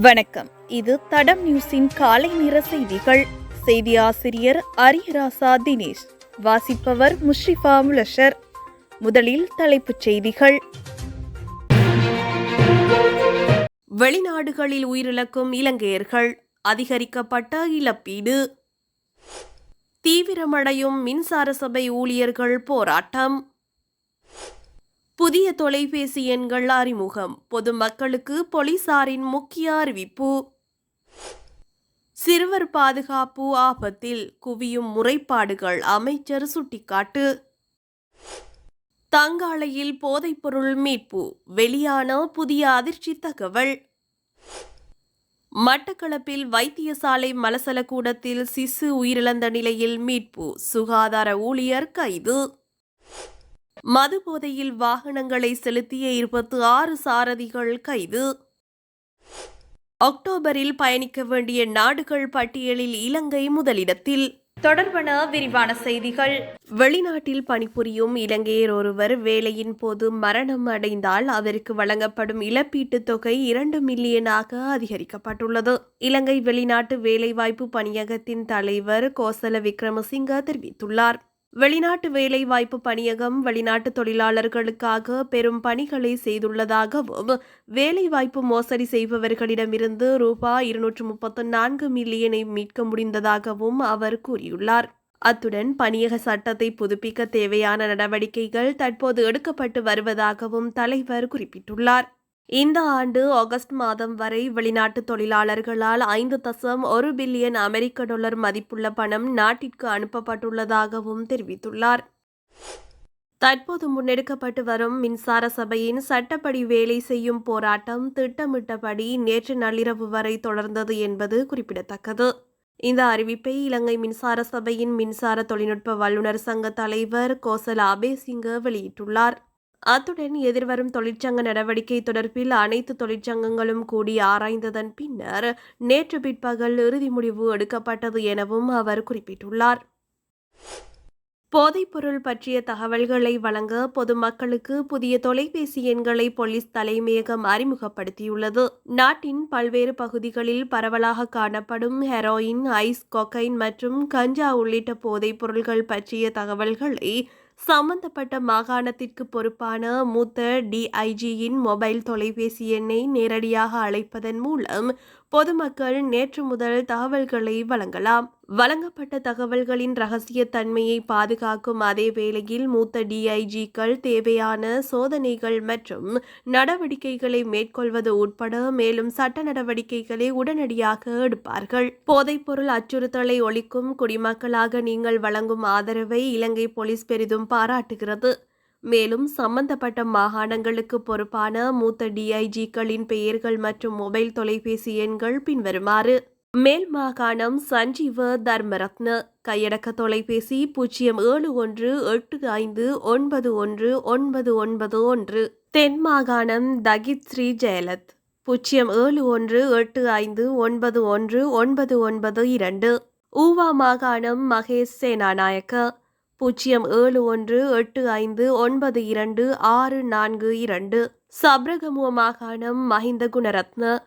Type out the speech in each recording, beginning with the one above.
வணக்கம். இது தடம் நியூஸின் காலை நிற செய்திகள். செய்தி ஆசிரியர் அரியராசா தினேஷ். வாசிப்பவர் முஷ்ரிஃபா முலஷர். முதலில் தலைப்புச் செய்திகள். வெளிநாடுகளில் உயிரிழக்கும் இலங்கையர்கள். அதிகரிக்கப்பட்ட இழப்பீடு. தீவிரமடையும் மின்சார சபை ஊழியர்கள் போராட்டம். புதிய தொலைபேசி எண்கள் அறிமுகம். பொதுமக்களுக்கு போலீசாரின் முக்கிய அறிவிப்பு. சிறுவர் பாதுகாப்பு ஆபத்தில் குவியும் முறைப்பாடுகள் அமைச்சர் சுட்டிக்காட்டு. தங்காலையில் போதைப்பொருள் மீட்பு. வெளியான புதிய அதிர்ச்சி தகவல். மட்டக்களப்பில் வைத்தியசாலை மலசல கூடத்தில் சிசு உயிரிழந்த நிலையில் மீட்பு. சுகாதார ஊழியர் கைது. மது போதையில் வாகனங்களை செலுத்திய இருபத்தி ஆறு சாரதிகள் கைது. அக்டோபரில் பயணிக்க வேண்டிய நாடுகள் பட்டியலில் இலங்கை முதலிடத்தில். தொடர்பான விரிவான செய்திகள். வெளிநாட்டில் பணிபுரியும் இலங்கையர் ஒருவர் வேலையின் போது மரணம் அடைந்தால் அவருக்கு வழங்கப்படும் இழப்பீட்டுத் தொகை இரண்டு மில்லியனாக அதிகரிக்கப்பட்டுள்ளது. இலங்கை வெளிநாட்டு வேலைவாய்ப்பு பணியகத்தின் தலைவர் கோசல விக்ரமசிங்க தெரிவித்துள்ளார். வெளிநாட்டு வேலைவாய்ப்பு பணியகம் வெளிநாட்டு தொழிலாளர்களுக்காக பெரும் பணிகளை செய்துள்ளதாகவும் வேலைவாய்ப்பு மோசடி செய்பவர்களிடமிருந்து ரூபாய் இருநூற்று முப்பத்து நான்கு மில்லியனை மீட்க முடிந்ததாகவும் அவர் கூறியுள்ளார். அத்துடன் பணியக சட்டத்தை புதுப்பிக்க தேவையான நடவடிக்கைகள் தற்போது எடுக்கப்பட்டு வருவதாகவும் தலைவர் குறிப்பிட்டுள்ளார். இந்த ஆண்டு ஆகஸ்ட் மாதம் வரை வெளிநாட்டு தொழிலாளர்களால் ஐந்து தசம் ஒரு பில்லியன் அமெரிக்க டாலர் மதிப்புள்ள பணம் நாட்டிற்கு அனுப்பப்பட்டுள்ளதாகவும் தெரிவித்துள்ளார். தற்போது முன்னெடுக்கப்பட்டு வரும் மின்சார சபையின் சட்டப்படி வேலை செய்யும் போராட்டம் திட்டமிட்டபடி நேற்று நள்ளிரவு வரை தொடர்ந்தது என்பது குறிப்பிடத்தக்கது. இந்த அறிவிப்பை இலங்கை மின்சார சபையின் மின்சார தொழில்நுட்ப வல்லுநர் சங்க தலைவர் கோசல் அபேசிங்க வெளியிட்டுள்ளார். அத்துடன் எதிர்வரும் தொழிற்சங்க நடவடிக்கை தொடர்பில் அனைத்து தொழிற்சங்கங்களும் கூடி ஆராய்ந்ததன் பின்னர் நேற்று பிற்பகல் இறுதி முடிவு எடுக்கப்பட்டது எனவும் அவர் குறிப்பிட்டுள்ளார். போதைப்பொருள் பற்றிய தகவல்களை வழங்க பொதுமக்களுக்கு புதிய தொலைபேசி எண்களை போலீஸ் தலைமையகம் அறிமுகப்படுத்தியுள்ளது. நாட்டின் பல்வேறு பகுதிகளில் பரவலாக காணப்படும் ஹெரோயின் ஐஸ் கொக்கைன் மற்றும் கஞ்சா உள்ளிட்ட போதைப் பொருள்கள் பற்றிய தகவல்களை சம்பந்தப்பட்ட மாகாணத்திற்கு பொறுப்பான மூத்த டிஐஜியின் மொபைல் தொலைபேசி எண்ணை நேரடியாக அழைப்பதன் மூலம் பொதுமக்கள் நேற்று முதல் தகவல்களை வழங்கலாம். வழங்கப்பட்ட தகவல்களின் ரகசிய தன்மையை பாதுகாக்கும் அதே வேளையில் மூத்த டிஐஜிக்கள் தேவையான சோதனைகள் மற்றும் நடவடிக்கைகளை மேற்கொள்வது உட்பட மேலும் சட்ட நடவடிக்கைகளை உடனடியாக எடுப்பார்கள். போதைப்பொருள் அச்சுறுத்தலை ஒழிக்கும் குடிமக்களாக நீங்கள் வழங்கும் ஆதரவை இலங்கை போலீஸ் பெரிதும் பாராட்டுகிறது. மேலும் சம்பந்தப்பட்ட மாகாணங்களுக்கு பொறுப்பான மூத்த டிஐஜிக்களின் பெயர்கள் மற்றும் மொபைல் தொலைபேசி எண்கள் பின்வருமாறு. மேல் மாகாணம் சஞ்சீவ தர்மரத்ன கையடக்க தொலைபேசி பூஜ்ஜியம் ஏழு ஒன்று எட்டு ஐந்து ஒன்பது ஒன்று ஒன்பது ஒன்பது ஒன்று. தென் மாகாணம் தகித் ஸ்ரீ ஜெயலத் பூஜ்ஜியம் ஏழு ஒன்று எட்டு ஐந்து ஒன்பது ஒன்று ஒன்பது ஒன்பது இரண்டு. ஊவா மாகாணம் மகேஷ் சேனாநாயக்க பூஜ்ஜியம் ஏழு ஒன்று எட்டு ஐந்து ஒன்பது இரண்டு ஆறு நான்கு இரண்டு. சப்ரகமுவ மாகாணம் மஹிந்த குணரத்ன.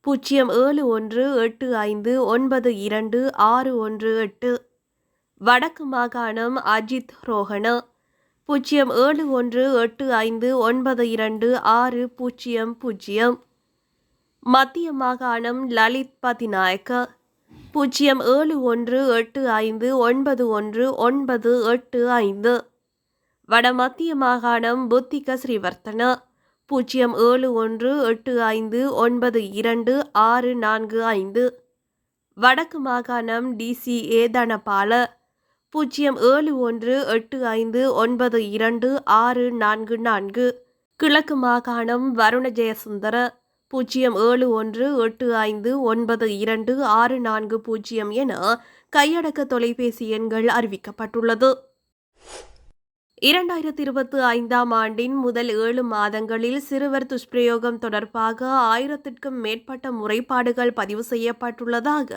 பூஜ்ஜியம் ஏழு ஒன்று எட்டு ஐந்து ஒன்பது இரண்டு ஆறு ஒன்று எட்டு. வடக்கு மாகாணம் அஜித் ரோஹண. பூஜ்ஜியம் ஏழு ஒன்று எட்டு ஐந்து ஒன்பது இரண்டு ஆறு பூஜ்ஜியம் பூஜ்ஜியம் மத்திய மாகாணம் லலித் பதிநாயக்க. பூஜ்ஜியம் ஏழு ஒன்று எட்டு ஐந்து ஒன்பது ஒன்று ஒன்பது எட்டு ஐந்து. வடமத்திய மாகாணம் புத்திக ஸ்ரீவர்த்தன. பூஜ்ஜியம் ஏழு ஒன்று எட்டு ஐந்து ஒன்பது இரண்டு ஆறு நான்கு ஐந்து. வடக்கு மாகாணம் டிசிஏ தனபால பூஜ்ஜியம் ஏழு ஒன்று எட்டு ஐந்து ஒன்பது இரண்டு ஆறு நான்கு நான்கு. கிழக்கு மாகாணம் வருண ஜெயசுந்தர. பூஜ்ஜியம் ஏழு ஒன்று எட்டு ஐந்து ஒன்பது இரண்டு ஆறு நான்கு பூஜ்ஜியம் என கையடக்க தொலைபேசி எண்கள் அறிவிக்கப்பட்டுள்ளது. இரண்டாயிரத்தி இருபத்தி ஐந்தாம் ஆண்டின் முதல் ஏழு மாதங்களில் சிறுவர் துஷ்பிரயோகம் தொடர்பாக ஆயிரத்திற்கும் மேற்பட்ட முறைப்பாடுகள் பதிவு செய்யப்பட்டுள்ளதாக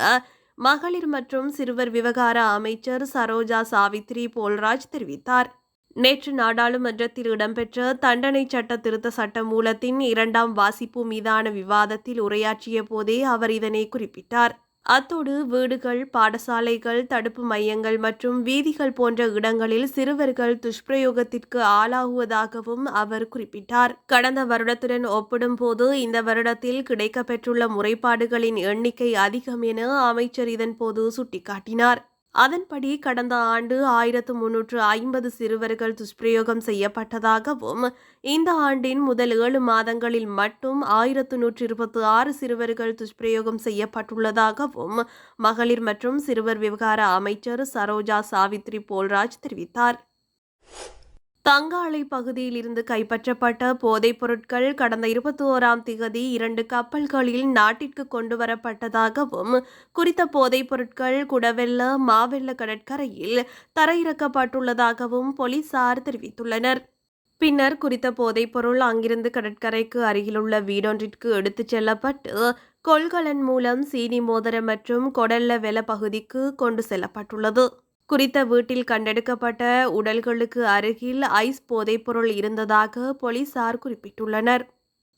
மகளிர் மற்றும் சிறுவர் விவகார அமைச்சர் சரோஜா சாவித்ரி போல்ராஜ் தெரிவித்தார். நேற்று நாடாளுமன்றத்தில் இடம்பெற்ற தண்டனை சட்ட திருத்த சட்ட மூலத்தின் இரண்டாம் வாசிப்பு மீதான விவாதத்தில் உரையாற்றிய போதே அவர் இதனை குறிப்பிட்டார். அத்தோடு வீடுகள் பாடசாலைகள் தடுப்பு மையங்கள் மற்றும் வீதிகள் போன்ற இடங்களில் சிறுவர்கள் துஷ்பிரயோகத்திற்கு ஆளாகுவதாகவும் அவர் குறிப்பிட்டார். கடந்த வருடத்துடன் ஒப்பிடும்போது இந்த வருடத்தில் கிடைக்கப்பெற்றுள்ள முறைப்பாடுகளின் எண்ணிக்கை அதிகம் என அமைச்சர் இதன்போது சுட்டிக்காட்டினார். அதன்படி கடந்த ஆண்டு ஆயிரத்து முன்னூற்று ஐம்பது சிறுவர்கள் துஷ்பிரயோகம் செய்யப்பட்டதாகவும் இந்த ஆண்டின் முதல் ஏழு மாதங்களில் மட்டும் ஆயிரத்து நூற்று இருபத்தி ஆறு சிறுவர்கள் துஷ்பிரயோகம் செய்யப்பட்டுள்ளதாகவும் மகளிர் மற்றும் சிறுவர் விவகார அமைச்சர் சரோஜா சாவித்ரி போல்ராஜ் தெரிவித்தார். தங்காலை பகுதியில் இருந்து கைப்பற்றப்பட்ட போதைப் பொருட்கள் கடந்த இருபத்தி ஓராம் திகதி இரண்டு கப்பல்களில் நாட்டிற்கு கொண்டு வரப்பட்டதாகவும் குறித்த போதைப் பொருட்கள் குடவெல்ல மாவெல்ல கடற்கரையில் தரையிறக்கப்பட்டுள்ளதாகவும் போலீசார் தெரிவித்துள்ளனர். பின்னர் குறித்த போதைப்பொருள் அங்கிருந்து கடற்கரைக்கு அருகிலுள்ள வீடொன்றிற்கு எடுத்துச் செல்லப்பட்டு கொள்கலன் மூலம் சீனி மோதிரம் மற்றும் கொடல்ல வெல பகுதிக்கு கொண்டு செல்லப்பட்டுள்ளது. குறித்த வீட்டில் கண்டெடுக்கப்பட்ட உடல்களுக்கு அருகில் ஐஸ் போதைப்பொருள் இருந்ததாக போலீசார் குறிப்பிட்டுள்ளனர்.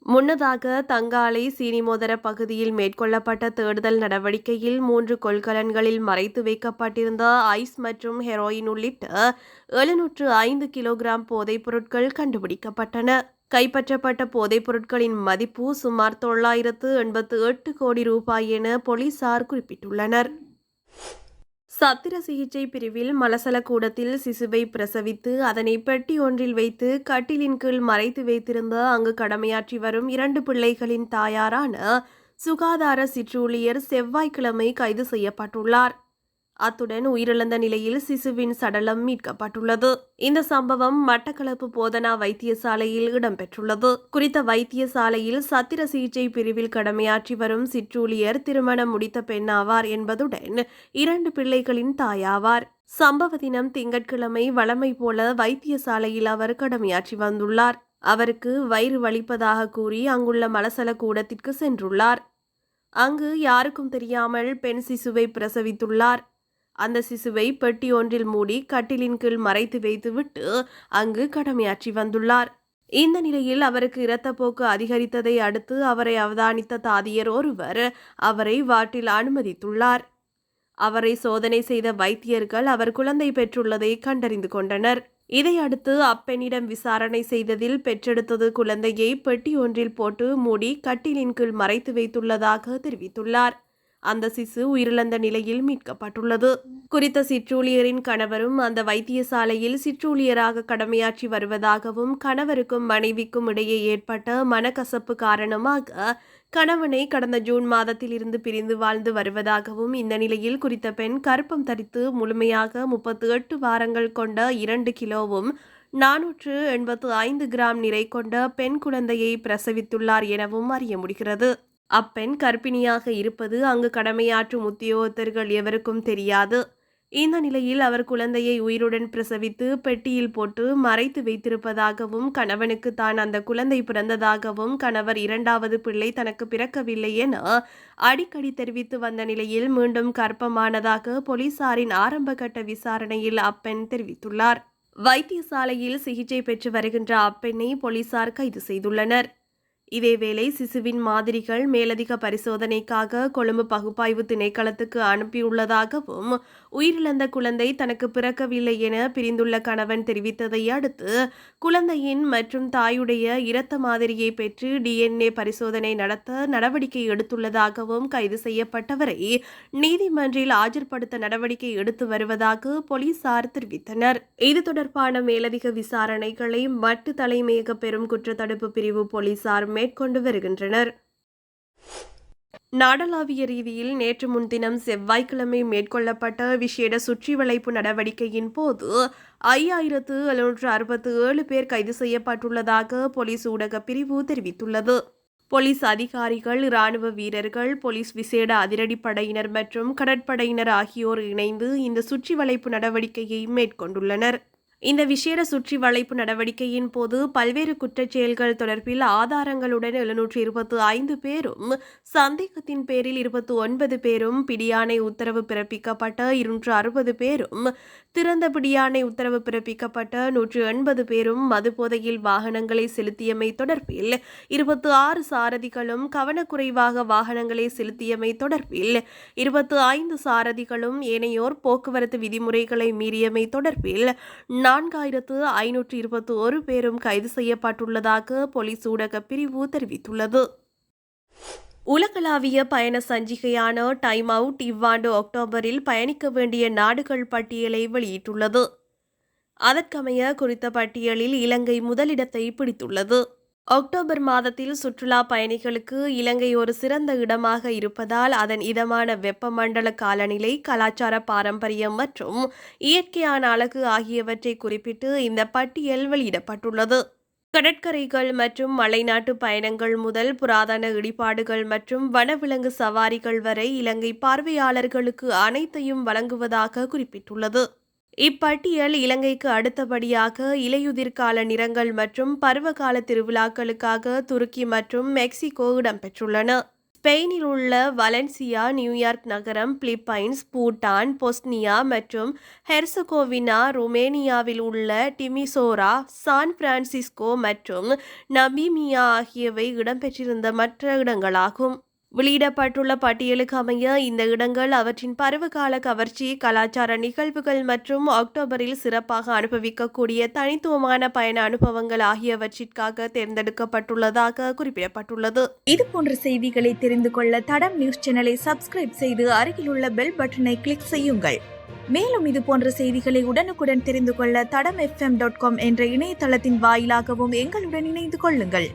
முன்னதாக தங்காலை சீனிமோதர பகுதியில் மேற்கொள்ளப்பட்ட தேடுதல் நடவடிக்கையில் மூன்று கொள்கலன்களில் மறைத்து வைக்கப்பட்டிருந்த ஐஸ் மற்றும் ஹெரோயின் உள்ளிட்ட எழுநூற்று ஐந்து கிலோகிராம் போதைப் பொருட்கள் கண்டுபிடிக்கப்பட்டன. கைப்பற்றப்பட்ட போதைப் பொருட்களின் மதிப்பு சுமார் தொள்ளாயிரத்து எண்பத்து எட்டு கோடி ரூபாய் என போலீசார் குறிப்பிட்டுள்ளனர். சத்திர சிகிச்சை பிரிவில் மலசல கூடத்தில் சிசுவை பிரசவித்து அதனை பெட்டி ஒன்றில் வைத்து கட்டிலின் கீழ் மறைத்து வைத்திருந்த அங்கு கடமையாற்றி வரும் இரண்டு பிள்ளைகளின் தாயாரான சுகாதார சிற்றூழியர் செவ்வாய்க்கிழமை கைது செய்யப்பட்டுள்ளார். அத்துடன் உயிரிழந்த நிலையில் சிசுவின் சடலம் மீட்கப்பட்டுள்ளது. இந்த சம்பவம் மட்டக்களப்பு போதனா வைத்தியசாலையில் இடம்பெற்றுள்ளது. குறித்த வைத்தியசாலையில் சத்திர சிகிச்சை பிரிவில் கடமையாற்றி வரும் சிற்றூழியர் திருமணம் முடித்த பெண்ணாவார் என்பதுடன் இரண்டு பிள்ளைகளின் தாயாவார். சம்பவ தினம் திங்கட்கிழமை வழமை போல வைத்தியசாலையில் அவர் கடமையாற்றி வந்துள்ளார். அவருக்கு வயிறு வலிப்பதாக கூறி அங்குள்ள மலசல கூடத்திற்கு சென்றுள்ளார். அங்கு யாருக்கும் தெரியாமல் பெண் சிசுவை பிரசவித்துள்ளார். அந்த சிசுவை பெட்டி ஒன்றில் மூடி கட்டிலின் கீழ் மறைத்து வைத்துவிட்டு அங்கு கடமையாற்றி வந்துள்ளார். இந்த நிலையில் அவருக்கு இரத்தப்போக்கு அதிகரித்ததை அடுத்து அவரை அவதானித்த தாதியர் ஒருவர் அவரை வாட்டில் அனுமதித்துள்ளார். அவரை சோதனை செய்த வைத்தியர்கள் அவர் குழந்தை பெற்றுள்ளதை கண்டறிந்து கொண்டனர். இதையடுத்து அப்பெண்ணிடம் விசாரணை செய்ததில் பெற்றெடுத்தது குழந்தையை பெட்டி ஒன்றில் போட்டு மூடி கட்டிலின் கீழ் மறைத்து வைத்துள்ளதாக தெரிவித்துள்ளார். அந்த சிசு உயிரிழந்த நிலையில் மீட்கப்பட்டுள்ளது. குறித்த சிற்றூழியரின் கணவரும் அந்த வைத்தியசாலையில் சிற்றூழியராக கடமையாற்றி வருவதாகவும் கணவருக்கும் மனைவிக்கும் இடையே ஏற்பட்ட மனக்கசப்பு காரணமாக கணவனை கடந்த ஜூன் மாதத்தில் இருந்து பிரிந்து வாழ்ந்து வருவதாகவும் இந்த நிலையில் குறித்த பெண் கருப்பம் தரித்து முழுமையாக முப்பத்து எட்டு வாரங்கள் கொண்ட இரண்டு கிலோவும் நானூற்று எண்பத்து ஐந்து கிராம் நிறை கொண்ட பெண் குழந்தையை பிரசவித்துள்ளார் எனவும் அறிய முடிகிறது. அப்பெண் கர்ப்பிணியாக இருப்பது அங்கு கடமையாற்றும் உத்தியோகத்தர்கள் எவருக்கும் தெரியாது. இந்த நிலையில் அவர் குழந்தையை உயிருடன் பிரசவித்து பெட்டியில் போட்டு மறைத்து வைத்திருப்பதாகவும் கணவனுக்கு தான் அந்த குழந்தை பிறந்ததாகவும் கணவர் இரண்டாவது பிள்ளை தனக்கு பிறக்கவில்லை என அடிக்கடி தெரிவித்து வந்த நிலையில் மீண்டும் கற்பமானதாக போலீசாரின் ஆரம்பகட்ட விசாரணையில் அப்பெண் தெரிவித்துள்ளார். வைத்தியசாலையில் சிகிச்சை பெற்று வருகின்ற அப்பெண்ணை போலீசார் கைது செய்துள்ளனர். இதேவேளை சிசுவின் மாதிரிகள் மேலதிக பரிசோதனைக்காக கொழும்பு பகுப்பாய்வு திணைக்களத்துக்கு அனுப்பியுள்ளதாகவும் உயிரிழந்த குழந்தை தனக்கு பிறக்கவில்லை என பிரிந்துள்ள கணவன் தெரிவித்ததை அடுத்து குழந்தையின் மற்றும் தாயுடைய இரத்த மாதிரியை பெற்று டிஎன்ஏ பரிசோதனை நடத்த நடவடிக்கை எடுத்துள்ளதாகவும் கைது செய்யப்பட்டவரை நீதிமன்றில் ஆஜர்படுத்த நடவடிக்கை எடுத்து வருவதாக போலீசார் தெரிவித்தனர். இது தொடர்பான மேலதிக விசாரணைகளை மட்டு தலைமையக பெரும் குற்றத்தடுப்பு பிரிவு போலீசார் மேற்கொண்டு வருகின்றனர். நாடளாவிய ரீதியில் நேற்று முன்தினம் செவ்வாய்க்கிழமை மேற்கொள்ளப்பட்ட விசேட சுற்றி வளைப்பு நடவடிக்கையின் போது ஐயாயிரத்து எழுநூற்று அறுபத்து ஏழு பேர் கைது செய்யப்பட்டுள்ளதாக போலீஸ் ஊடக பிரிவு தெரிவித்துள்ளது. போலீஸ் அதிகாரிகள் இராணுவ வீரர்கள் போலீஸ் விசேட அதிரடிப்படையினர் மற்றும் கடற்படையினர் ஆகியோர் இணைந்து இந்த சுற்றி வளைப்பு நடவடிக்கையை மேற்கொண்டுள்ளனர். இந்த விசேட சுற்றி வளைப்பு நடவடிக்கையின் போது பல்வேறு குற்றச் செயல்கள் தொடர்பில் ஆதாரங்களுடன் எழுநூற்றி இருபத்து ஐந்து பேரும் சந்தேகத்தின் பேரில் இருபத்தி ஒன்பது பேரும் பிடியாணை உத்தரவு பிறப்பிக்கப்பட்ட இருநூற்று அறுபது பேரும் திறந்த பிடியாணை உத்தரவு பிறப்பிக்கப்பட்ட நூற்று எண்பது பேரும் மதுபோதையில் வாகனங்களை செலுத்தியமை தொடர்பில் இருபத்தி ஆறு சாரதிகளும் கவனக்குறைவாக வாகனங்களை செலுத்தியமை தொடர்பில் இருபத்து ஐந்து சாரதிகளும் ஏனையோர் போக்குவரத்து விதிமுறைகளை மீறியமை தொடர்பில் நான்காயிரத்து ஐநூற்று இருபத்தி ஒரு பேரும் கைது செய்யப்பட்டுள்ளதாக போலீஸ் ஊடக பிரிவு தெரிவித்துள்ளது. உலகளாவிய பயண சஞ்சிகையான டைம் அவுட் இவ்வாண்டு அக்டோபரில் பயணிக்க வேண்டிய நாடுகள் பட்டியலை வெளியிட்டுள்ளது. அதற்கமைய குறித்த பட்டியலில் இலங்கை முதலிடத்தை பிடித்துள்ளது. அக்டோபர் மாதத்தில் சுற்றுலா பயணிகளுக்கு இலங்கை ஒரு சிறந்த இடமாக இருப்பதால் அதன் இதமான வெப்பமண்டல காலநிலை கலாச்சார பாரம்பரியம் மற்றும் இயற்கையான அழகு ஆகியவற்றை குறிப்பிட்டு இந்த பட்டியல் வெளியிடப்பட்டுள்ளது. கடற்கரைகள் மற்றும் மலைநாட்டு பயணங்கள் முதல் புராதன இடிபாடுகள் மற்றும் வனவிலங்கு சவாரிகள் வரை இலங்கை பார்வையாளர்களுக்கு அனைத்தையும் வழங்குவதாக குறிப்பிட்டுள்ளது. இப்பட்டியல் இலங்கைக்கு அடுத்தபடியாக இலையுதிர்கால நிறங்கள் மற்றும் பருவகால திருவிழாக்களுக்காக துருக்கி மற்றும் மெக்சிகோ இடம்பெற்றுள்ளன. ஸ்பெயினில் உள்ள வலன்சியா நியூயார்க் நகரம் பிலிப்பைன்ஸ் பூட்டான் பொஸ்னியா மற்றும் ஹெர்சகோவினா ருமேனியாவில் உள்ள டிமிசோரா சான் பிரான்சிஸ்கோ மற்றும் நமீமியா ஆகியவை இடம்பெற்றிருந்த மற்ற இடங்களாகும். வெளியிடப்பட்டுள்ள பட்டியலுக்கு அமைய இந்த இடங்கள் அவற்றின் பருவகால கவர்ச்சி கலாச்சார நிகழ்வுகள் மற்றும் அக்டோபரில் சிறப்பாக அனுபவிக்கக்கூடிய தனித்துவமான பயண அனுபவங்கள் ஆகியவற்றிற்காக தேர்ந்தெடுக்கப்பட்டுள்ளதாக குறிப்பிடப்பட்டுள்ளது. இது போன்ற செய்திகளை தெரிந்து கொள்ள தடம் நியூஸ் சேனலை சப்ஸ்கிரைப் செய்து அருகிலுள்ள பெல் பட்டனை கிளிக் செய்யுங்கள். மேலும் இது போன்ற செய்திகளை உடனுக்குடன் தெரிந்து கொள்ள தடம் எஃப்எம் டாட் காம் என்ற இணையதளத்தின் வாயிலாகவும் எங்களுடன் இணைந்து கொள்ளுங்கள்.